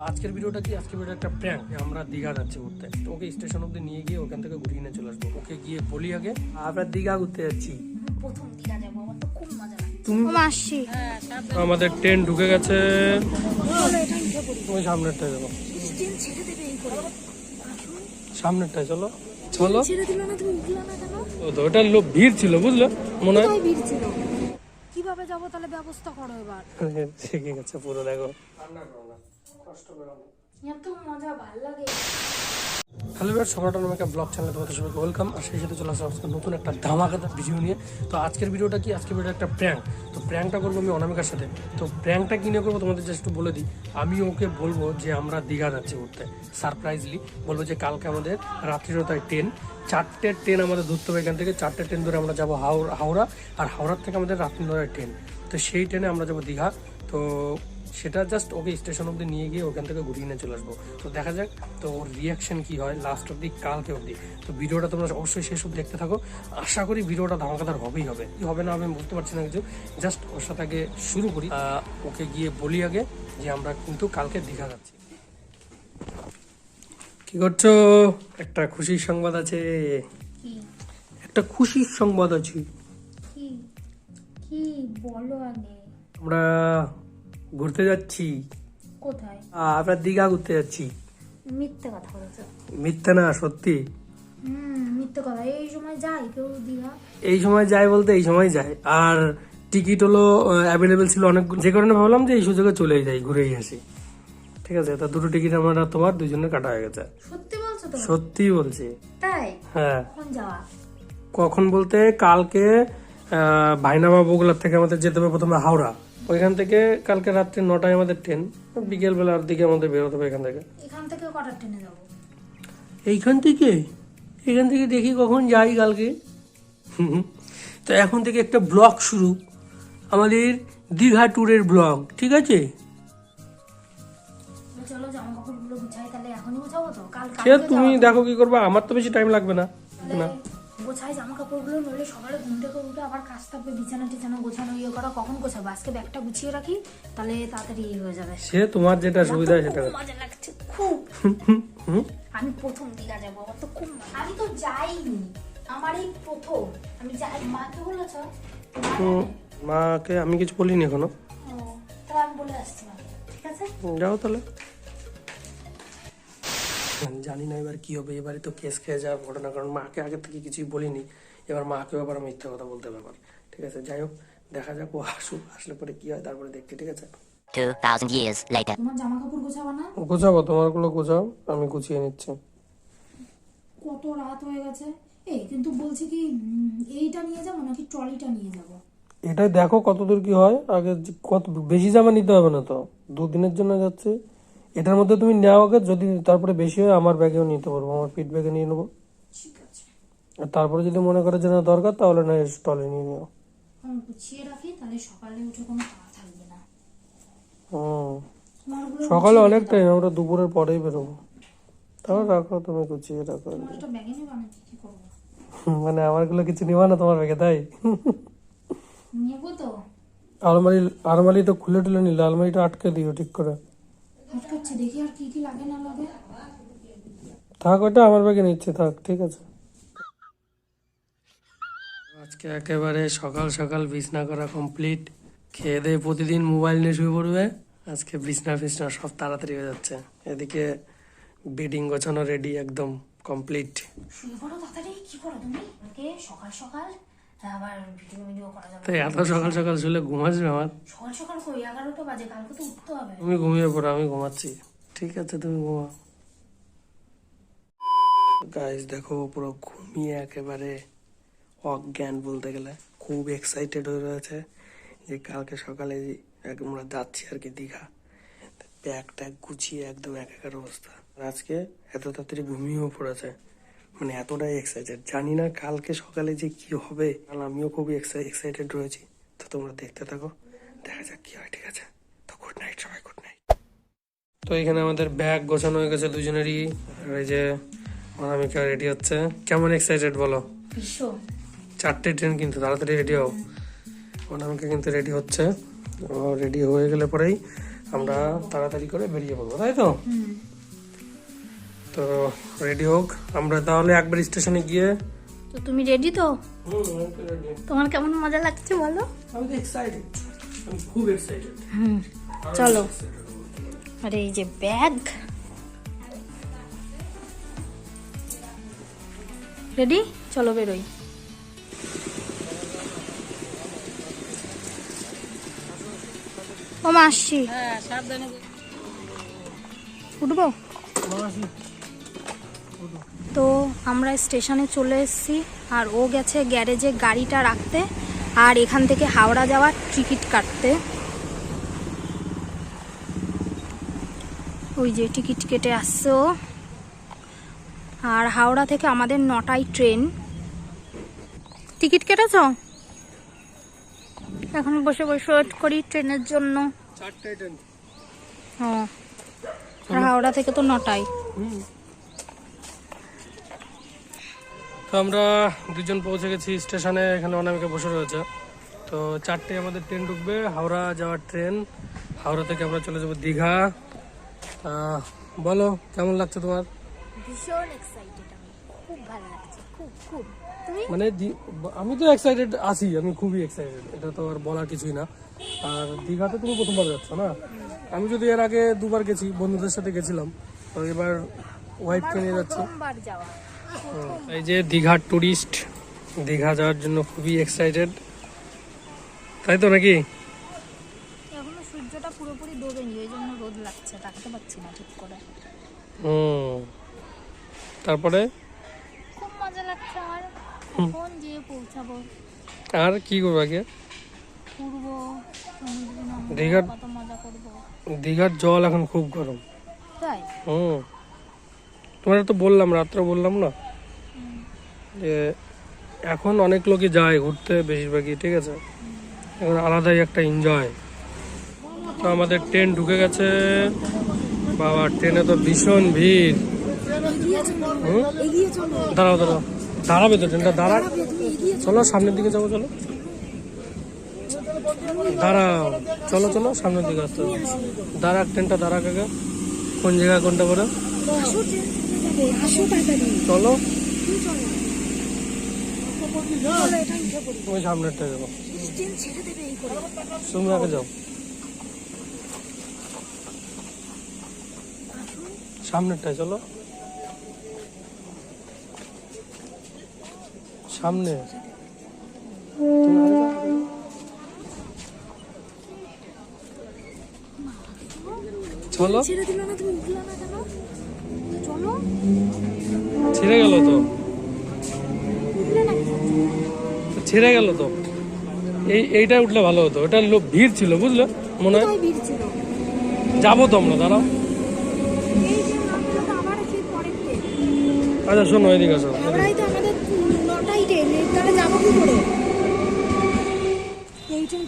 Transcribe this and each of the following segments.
আজকের ভিডিওটা কি? আজকের ভিডিও একটা প্র্যাঙ্ক আমরা দীঘা যাচ্ছি ঘুরতে। তো ওকে স্টেশন অব্দি নিয়ে গিয়ে ওখান থেকে ঘুরিয়ে নিয়ে চলে আসব। ওকে গিয়ে বলি আগে আমরা দীঘা ঘুরতে যাচ্ছি। প্রথম দীঘা যাব আমার তো খুব মজা তুমি? মাসি। আমাদের ট্রেন ঢুকে গেছে। ওই সামনেরটায় যাব। ট্রেন ছেড়ে দেবে এই করে। সামনেরটায় চলো। চলো। তো ওটার লোক ভিড় ছিল বুঝলে? মনে হয় ভিড় ছিল? কীভাবে যাব তাহলে ব্যবস্থা করো এবার। শিখে গেছে পুরো দেখো। করো না হ্যালো বের সকালটা নামে ব্লগ চ্যানেলে তোমাদের সবাইকে ওয়েলকাম আর সেই সাথে চলে আসলাম আজকে নতুন একটা ধামাকাদার ভিডিও নিয়ে। তো আজকের ভিডিওটা কি? আজকের ভিডিও একটা প্র্যাঙ্ক তো প্র্যাঙ্কটা করব আমি অনামিকার সাথে। তো প্র্যাঙ্কটা কি নিয়ে করব তোমাদের জাস্ট একটু বলে দিই। আমি ওকে বলব যে আমরা দীঘা যাচ্ছি ঘুরতে সারপ্রাইজলি বলব যে কালকে আমাদের রাত্রিরতায় ট্রেন চারটে ট্রেন আমাদের ধরতে হবে এখান থেকে। চারটে ট্রেন ধরে আমরা যাব হাওড়া হাওড়া। আর হাওড়ার থেকে আমাদের রাত্রিরতায় ট্রেন তো সেই ট্রেনে আমরা যাব দীঘা। তো সেটা জাস্ট ওকে স্টেশন অব্দি নিয়ে গিয়ে ওখান থেকে ঘুরিয়ে নিয়ে চলে আসব। তো দেখা যাক তো ওর রিয়াকশন কি হয় লাস্ট অব্দি কালকে অব্দি তো ভিডিওটা তোমরা অবশ্যই শেষ অব্দি দেখতে থাকো। আশা করি ভিডিওটা ধামাকাদার হবেই হবে। কি হবে না আমি বুঝতে পারছি না কিছু। জাস্ট ওর সাথে আগে শুরু করি। ওকে গিয়ে বলি আগে যে আমরা কিন্তু কালকে দীঘা যাচ্ছি। কি করছ? একটা খুশির সংবাদ আছে। একটা খুশির সংবাদ আছে। কি? বলো আগে। আমরা ঘুরতে যাচ্ছি। কোথায়? আমরা দীঘা ঘুরতে যাচ্ছি। মিথ্যে কথা বলেছ। মিথ্যা না সত্যি। হুম মিথ্যে কথা। এই সময় যাই কেউ দীঘা? এই সময় যায় বলতে এই সময় যায় আর টিকিট হলো অ্যাভেলেবেল ছিল অনেক যে কারণে ভাবলাম যে এই সুযোগে চলে যাই ঘুরেই আসি। ঠিক আছে তা দুটো টিকিট আমরা তোমার দুজনের কাটা হয়ে গেছে। সত্যি বলছো তো? সত্যি বলছি। তাই? হ্যাঁ। কখন যাওয়া? কখন বলতে কালকে ভাইনামা বগুলার থেকে আমাদের যেতে হবে প্রথমে হাওড়া। ওইখান থেকে কালকে রাত্রি নটায় আমাদের ট্রেন বিকেল বেলার দিকে আমাদের বেরোতে হবে এখান থেকে। এখান থেকে কটার ট্রেনে যাব? এইখান থেকে? এখান থেকে দেখি কখন যাই কালকে। তো এখন থেকে একটা ব্লগ শুরু। আমাদের দীঘা ট্যুরের ব্লগ ঠিক আছে? সে তুমি দেখো কি করবে আমার তো বেশি টাইম লাগবে না। না। গোছাই জামা কাপড়গুলো নইলে সকালে ঘুম থেকে উঠে আবার কাজ থাকবে বিছানা টিছানা গোছানো ইয়ে করা কখন গোছাবো? আজকে ব্যাগটা গুছিয়ে রাখি তাহলে তাড়াতাড়ি ইয়ে হয়ে যাবে। সে তোমার যেটা সুবিধা হয় সেটা মজা লাগছে খুব। হুম? আমি প্রথম দীঘা যাব আমার তো খুব আমি তো যাইনি আমার এই প্রথম। আমি যাই মাকে বলেছ মাকে আমি কিছু বলিনি এখনও। তাহলে আমি বলে আসছি মাকে ঠিক আছে? যাও তাহলে। জানি না এবার কি হবে এবারে তো কেস খেয়ে যাওয়ার ঘটনা কারণ মাকে আগে থেকে কিছুই বলিনি। এবার মাকেও আবার মিথ্যা কথা বলতে ব্যাপার। ঠিক আছে যাই হোক দেখা যাক ও আসুক আসলে পরে কি হয় তারপরে দেখতে ঠিক আছে? 2,000 years later. তোমার জামা কাপড় গোছাবা না? গোছাবো তোমারগুলো গোছাও আমি গুছিয়ে নিচ্ছি। কত রাত হয়ে গেছে? এই কিন্তু বলছি কি এইটা নিয়ে যাব নাকি ট্রলিটা নিয়ে যাব? এটাই দেখো কতদূর কি হয় আগে কত বেশি জামা নিতে হবে না তো দুদিনের জন্য যাচ্ছে। এটার মধ্যে তুমি নেওয়া আগে যদি তারপরে বেশি হয় আমার ব্যাগেও নিতে পারব আমার পিঠ ব্যাগে নিয়ে নেব। আর তারপরে যদি মনে করে যে না দরকার তাহলে না স্টলে নিয়ে নিও। গুছিয়ে রাখি তাহলে সকালে উঠে কোনো তাড়া থাকবে না। হুম সকালে অনেক টাইম আমরা দুপুরের পরেই বেরোবো। তাহলে রাখো তুমি গুছিয়ে রাখো। মানে আমারগুলো কিছু নিবা না তোমার ব্যাগে তাই? নেব তো। আলমারি তো খুলে টুলে নিলে আলমারিটা আটকে দিও ঠিক করে। আটকাচ্ছে দেখি আর কি কি লাগে না লাগে। থাক ওটা আমার ব্যাগে নিচ্ছে থাক ঠিক আছে। আজকে একেবারে সকাল সকাল বিছনা করা কমপ্লিট খেয়ে দিয়ে প্রতিদিন মোবাইল নিয়ে শুয়ে পড়বে। আজকে বিছনা ফিছনা সব তাড়াতাড়ি হয়ে যাচ্ছে। এদিকে বেডিং গোছানো রেডি একদম কমপ্লিট শুয়ে পড়ো তাড়াতাড়ি কি করো তুমি? আমাকে সকাল সকাল আবার ভিডিও ভিডিও করা যাবে তো এত সকাল সকাল শুলে ঘুমাসবে আমার? সকাল সকাল কই? এগারোটা বাজে কালকে তো উঠতে হবে। তুমি ঘুমিয়ে পড়ো আমি ঘুমাচ্ছি। ঠিক আছে তুমি ঘুমাও। গাইস দেখো পুরো ঘুমিয়ে একেবারে অজ্ঞান বলতে গেলে। খুব এক্সাইটেড হয়ে রয়েছে যে কালকে সকালে আমরা যাচ্ছি আর কি দীঘা। ব্যাগ ট্যাগ গুছিয়ে একদম এক একাকার অবস্থা। আজকে এত তাড়াতাড়ি ঘুমিয়েও পড়েছে। মানে এতটাই এক্সাইটেড জানি না কালকে সকালে যে কি হবে। কারণ আমিও খুব এক্সাইটেড রয়েছি। তো তোমরা দেখতে থাকো। দেখা যাক কি হয় ঠিক আছে? তো গুড নাইট সবাই গুড নাইট তো এখানে আমাদের ব্যাগ গোছানো হয়ে গেছে দুজনেরই। আর এই যে অনামিকা রেডি হচ্ছে। কেমন এক্সাইটেড বলো? চারটে ট্রেন কিন্তু তাড়াতাড়ি রেডি হও। অনামিকা কিন্তু রেডি হচ্ছে। ও রেডি হয়ে গেলে পরেই আমরা তাড়াতাড়ি করে বেরিয়ে পড়ব তাই তো? তো রেডি হোক। আমরা তাহলে একবার স্টেশনে গিয়ে তো তুমি রেডি তো। তোমার কেমন মজা লাগছে বলো? আমি এক্সাইটেড আমি খুব এক্সাইটেড হুম চলো। আরে এই যে ব্যাগ। রেডি? চলো বেরোই। ও মা আসছি উঠবো? তো আমরা স্টেশনে চলে এসেছি আর ও গেছে গ্যারেজে গাড়িটা রাখতে আর এখান থেকে হাওড়া যাওয়ার টিকিট কাটতে। ওই যে টিকিট কেটে আসছে ও। আর হাওড়া থেকে আমাদের নটায় ট্রেন। টিকিট কেটেছ? এখন বসে বসে ওয়েট করি ট্রেনের জন্য। হ্যাঁ আর হাওড়া থেকে তো নটায়। তো আমরা দুজন পৌঁছে গেছি স্টেশনে এখানে অনামিকা বসে রয়েছে। তো চারটে আমাদের ট্রেন ঢুকবে হাওড়া যাওয়ার ট্রেন। হাওড়া থেকে আমরা চলে যাব দীঘা। বলো কেমন লাগছে তোমার? ভীষণ এক্সাইটেড আমি। খুব ভালো লাগছে খুব খুব। মানে আমি তো এক্সাইটেড আছি আমি খুবই এক্সাইটেড এটা তো আর বলার কিছুই না। আর দীঘাতে তুমি প্রথমবার যাচ্ছ না? আমি যদি এর আগে দুবার গেছি বন্ধুদের সাথে গেছিলাম তো এবার ওয়াইফকে নিয়ে যাচ্ছি। এই যে দীঘার টুরিস্ট দীঘা যাওয়ার জন্য খুবই এক্সাইটেড তাই তো নাকি? এখনও সূর্যটা পুরোপুরি ডোবেনি ওই জন্য রোদ লাগছে তাকাতে পারছি না ঠিক করে। হুম। তারপরে? খুব মজা লাগছে আমার। কখন যেয়ে পৌঁছাবো। আর কি করব আগে? দীঘার- কত মজা করব। দীঘার জল এখন খুব গরম। তাই? হুম। তোমার তো বললাম রাত্রে বললাম না? যে এখন অনেক লোকই যায় ঘুরতে বেশিরভাগই, ঠিক আছে? এখন আলাদাই একটা এনজয় তো আমাদের ট্রেন ঢুকে গেছে। বাবা ট্রেনে তো ভীষণ ভিড়? দাঁড়াও দাঁড়াও। দাঁড়াবে তো ট্রেনটা দাঁড়া। চলো, সামনের দিকে যাব, চলো। দাঁড়াও। চলো চলো, সামনের দিকে আসতে হবে। দাঁড়াক ট্রেনটা দাঁড়াক আগে। কোন জায়গায়, কোনটা করে চলো। ওই সামনেরটা যাব তুমি আগে যাও। সামনেরটায় চলো। সামনে। চলো। ছেড়ে দিল না তুমি ছিঁড়ে গেল তো? ছিঁড়ে গেল তো? এই এইটা উঠলে ভালো হতো। এটা লোক ভিড় ছিল বুঝলো? মনে হয় কোথায় ভিড় ছিল। যাব তো আমরা দাঁড়াও। আচ্ছা শোনো এদিকে আসো।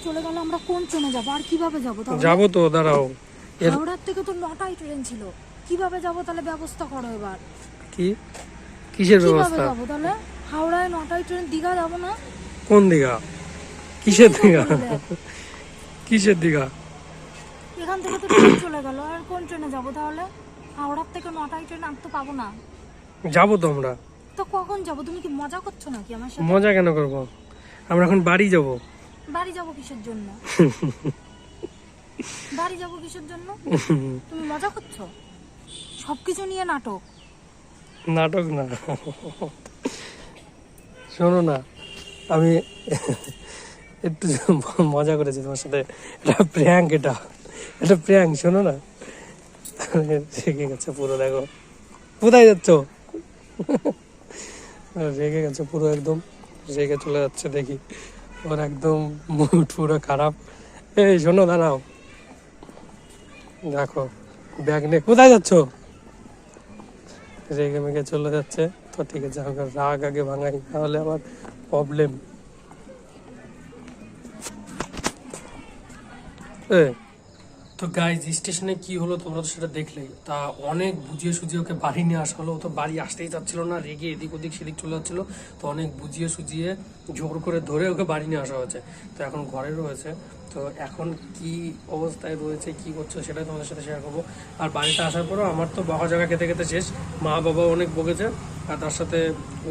চলে গেল আমরা কোন ট্রেনে যাব? আর কীভাবে যাব যাব তো দাঁড়াও। হাওড়ার থেকে তো নটাই ট্রেন ছিল। কীভাবে যাব তাহলে ব্যবস্থা করো এবার? কি? কিসের ব্যবস্থা? যাব তাহলে? হাওড়ায় নটায় ট্রেন দীঘা যাব না? কোন দিঘা? কিসের দিঘা কিসের দিঘা? এখান থেকে তো ট্রেন চলে গেল। আর কোন ট্রেনে যাব তাহলে? হাওড়ার থেকে নটায় ট্রেন আর তো পাবো না। যাব তো আমরা। তো কখন যাব? তুমি কি মজা করছ নাকি আমার সাথে? মজা কেন করব? আমরা এখন বাড়ি যাব। বাড়ি যাব কিসের জন্য? বাড়ি যাব কিসের জন্য? তুমি মজা করছ? সবকিছু নিয়ে নাটক। নাটক না। শোনো না, আমি একটু মজা করেছি তোমার সাথে। এটা প্র্যাঙ্ক, এটা এটা প্র্যাঙ্ক, শোনো না। রেগে গেছে পুরো, দেখো। কোথায় যাচ্ছ? রেগে গেছে পুরো একদম, রেগে চলে যাচ্ছে, দেখি। ওর একদম মুড পুরো খারাপ। এই শোনো, দাঁড়াও। দেখো, ব্যাগ নিয়ে কোথায় যাচ্ছ? রেগে মেগে চলে যাচ্ছে। তো ঠিক আছে আমাকে রাগ আগে ভাঙাই তাহলে আমার প্রবলেম তো গাইজ স্টেশনে কি হলো তোমরা তো সেটা দেখলেই। তা অনেক বুঝিয়ে সুঝিয়ে ওকে বাড়ি নিয়ে আসা হলো। ও তো বাড়ি আসতেই চাচ্ছিল না, রেগে এদিক ওদিক সেদিক চলে যাচ্ছিল। তো অনেক বুঝিয়ে সুঝিয়ে জোর করে ধরে ওকে বাড়ি নিয়ে আসা হয়েছে। তো এখন ঘরে রয়েছে। তো এখন কি অবস্থায় রয়েছে, কি করছ সেটাই তোমাদের সাথে শেয়ার করব। আর বাড়িতে আসার পরও আমার তো বকা জায়গা খেতে খেতে শেষ। মা বাবা অনেক বকেছে। আর তার সাথে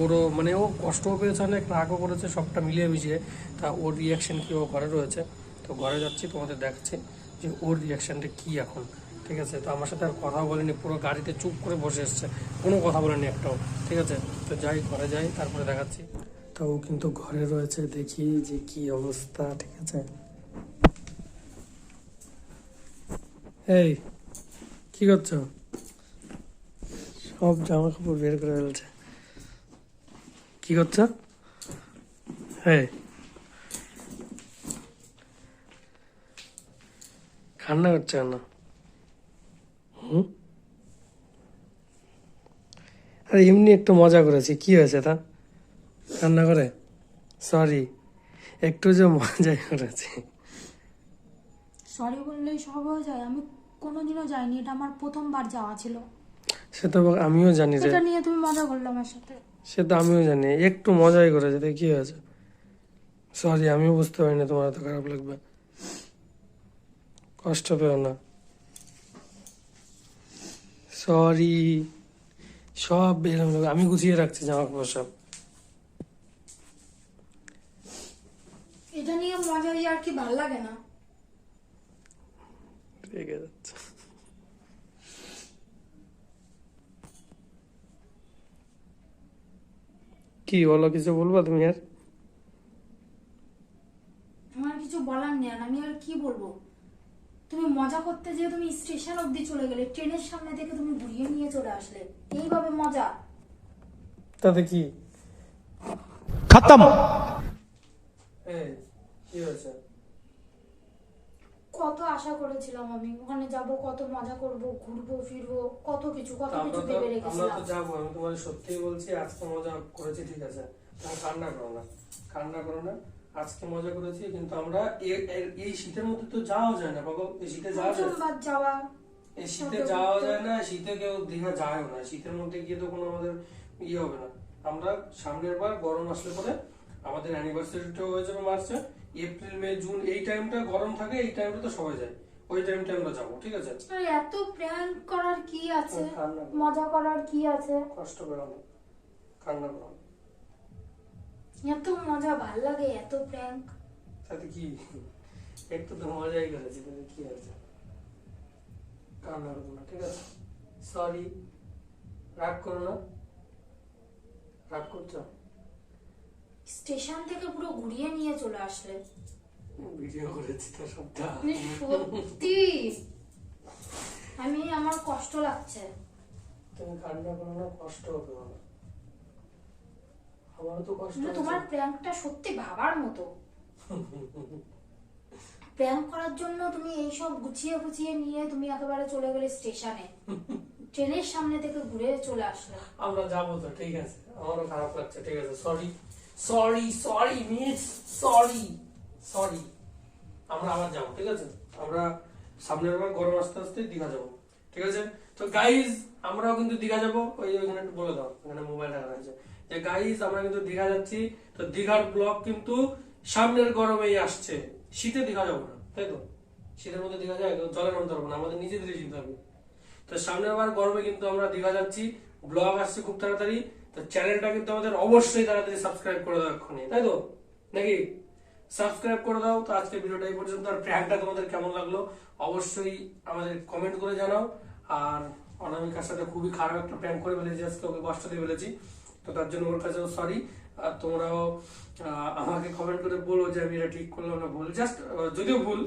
ওরও মানে ও কষ্টও পেয়েছে অনেক, রাগও করেছে, সবটা মিলিয়ে মিশিয়ে। তা ওর রিয়াকশন কি ও ঘরে রয়েছে। তো ঘরে যাচ্ছি, তোমাদের দেখাচ্ছি। যে ওর রিয়াকশানটা কি এখন? ঠিক আছে? তো আমার সাথে আর কথা বলেনি, পুরো গাড়িতে চুপ করে বসে এসছে। কোনো কথা বলেনি একটাও। ঠিক আছে? তো যাই, ঘরে যাই, তারপরে দেখাচ্ছি। তো ও কিন্তু ঘরে রয়েছে, দেখি যে কি অবস্থা, ঠিক আছে? এই, কি করছ? সব জামা কাপড় বের করে ফেলছে। কি করছ? হ্যাঁ কান্না করছে হুম আরে এমনি একটু মজা করেছি কি হয়েছে তা কান্না করে সরি একটু যে মজাই করেছি সরি বললেই সব হয়ে যায় আমি কোনোদিনও যাইনি এটা আমার প্রথমবার যাওয়া ছিল সে তো আমিও জানি রে এটা নিয়ে তুমি মজা করলে আমার সাথে সে তো আমিও জানি একটু মজাই করেছে তাই কি হয়েছে সরি আমিও বুঝতে পারিনি তোমার এত খারাপ লাগবে কষ্ট পেও না। সরি সব বেরোম আমি গুছিয়ে রাখছি জামা কাপড় সব। এটা নিয়ে মজা আর কি ভালো লাগে না? রেগে যাচ্ছে। কি বলো কিছু বলবা তুমি আর? আমার কিছু বলার নেই আমি আর কি বলব? তুমি মজা করতে যেয়ে তুমি স্টেশন অব্দি চলে গেলে ট্রেনের সামনে থেকে তুমি ঘুরিয়ে নিয়ে চলে আসলে। এইভাবে মজা। তাতে কি? খতম! কত আশা করেছিলাম আমি ওখানে যাব কত মজা করব ঘুরবো ফিরবো কত কিছু কত কিছু ভেবে রেখেছিলাম আমি তো যাব আমি তোমাকে সত্যি বলছি আজ তো মজা করেছি ঠিক আছে। তুমি কান্না করো না। কান্না করো না। আজকে মজা করেছি কিন্তু আমরা এই শীতের মধ্যে তো যাওয়া যায় না বাবা এই শীতে যাওয়া যায়। যাওয়া এই শীতে যাওয়া যায় না শীতে কেউ দীঘা যায়ও না শীতের মধ্যে গিয়ে তো কোনো আমাদের ইয়ে হবে না। আমরা সামনের বার গরম আসলে পরে আমাদের অ্যানিভার্সারিটাও হয়ে যাবে মার্চে এপ্রিল মে জুন এই টাইমটা গরম থাকে এই টাইমটা তো সবাই যায়। ওই টাইমটা আমরা যাব ঠিক আছে? এত প্র্যাঙ্ক করার কি আছে। মজা করার কি আছে? কষ্ট করো না কান্না করো। এত মজা ভালো লাগে এত প্র্যাঙ্ক তাতে কি? একটু তো মজাই করেছি কি আছে? কান্না করব না ঠিক আছে? সরি রাগ করো না। রাগ করছ? স্টেশন থেকে পুরো ঘুরিয়ে নিয়ে চলে আসলে। ভিডিও করেছি তো সবটা। মানে সত্যি। আমি আমার কষ্ট লাগছে। তুমি কান্না করো না কষ্ট হবে না আমারও তো কষ্ট তোমার প্র্যাঙ্কটা সত্যি ভাবার মতো। প্র্যাঙ্ক করার জন্য তুমি এইসব গুছিয়ে গুছিয়ে নিয়ে তুমি একেবারে চলে গেলে স্টেশনে। ট্রেনের সামনে থেকে ঘুরে চলে আসলে। আমরা যাব তো ঠিক আছে। আমারও খারাপ লাগছে ঠিক আছে। Sorry sorry sorry miss sorry sorry আমরা আবার যাব ঠিক আছে? আমরা সামনের বার গরম আস্তে আস্তে দীঘা যাব ঠিক আছে? তো গাইজ আমরাও কিন্তু দীঘা যাব। ওই ওইখানে একটু বলে দাও এখানে মোবাইল রাখা আছে গাইজ আমরা কিন্তু দীঘা যাচ্ছি। তো দীঘার ব্লগ কিন্তু সামনের গরমেই আসছে। শীতে দীঘা যাব না, তাই তো? শীতের মধ্যে দীঘা যায় জলে নামতে পারব না, আমাদের নিজেদেরই চিন্তা হবে তো সামনের বার গরমে কিন্তু আমরা দীঘা যাচ্ছি ব্লগ আসছে খুব তাড়াতাড়ি। তো চ্যানেলটা কিন্তু আমাদের অবশ্যই তাড়াতাড়ি সাবস্ক্রাইব করে দাও এক্ষুনি, তাই তো? নাকি? সাবস্ক্রাইব করে দাও। তো আজকে ভিডিওটা এই পর্যন্ত। আর প্র্যাঙ্কটা তোমাদের কেমন লাগল? অবশ্যই আমাদের কমেন্ট করে জানাও। আর অনামিকার সাথে খুবই খারাপ একটা প্র্যাঙ্ক করে ফেলেছি, আজকে ওকে কষ্ট দিয়ে ফেলেছি। তো তার জন্য ওর কাছেও সরি আর তোমরাও আমাকে কমেন্ট করে বলো যে আমি এটা ঠিক করলাম না ভুল। জাস্ট যদিও ভুল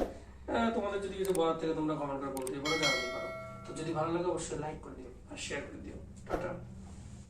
তোমাদের যদি কিছু বলার থেকে তোমরা কমেন্ট করে বলতে পারো জানাতে পারো। তো যদি ভালো লাগে অবশ্যই লাইক করে দিও আর শেয়ার করে দিও। টাটা।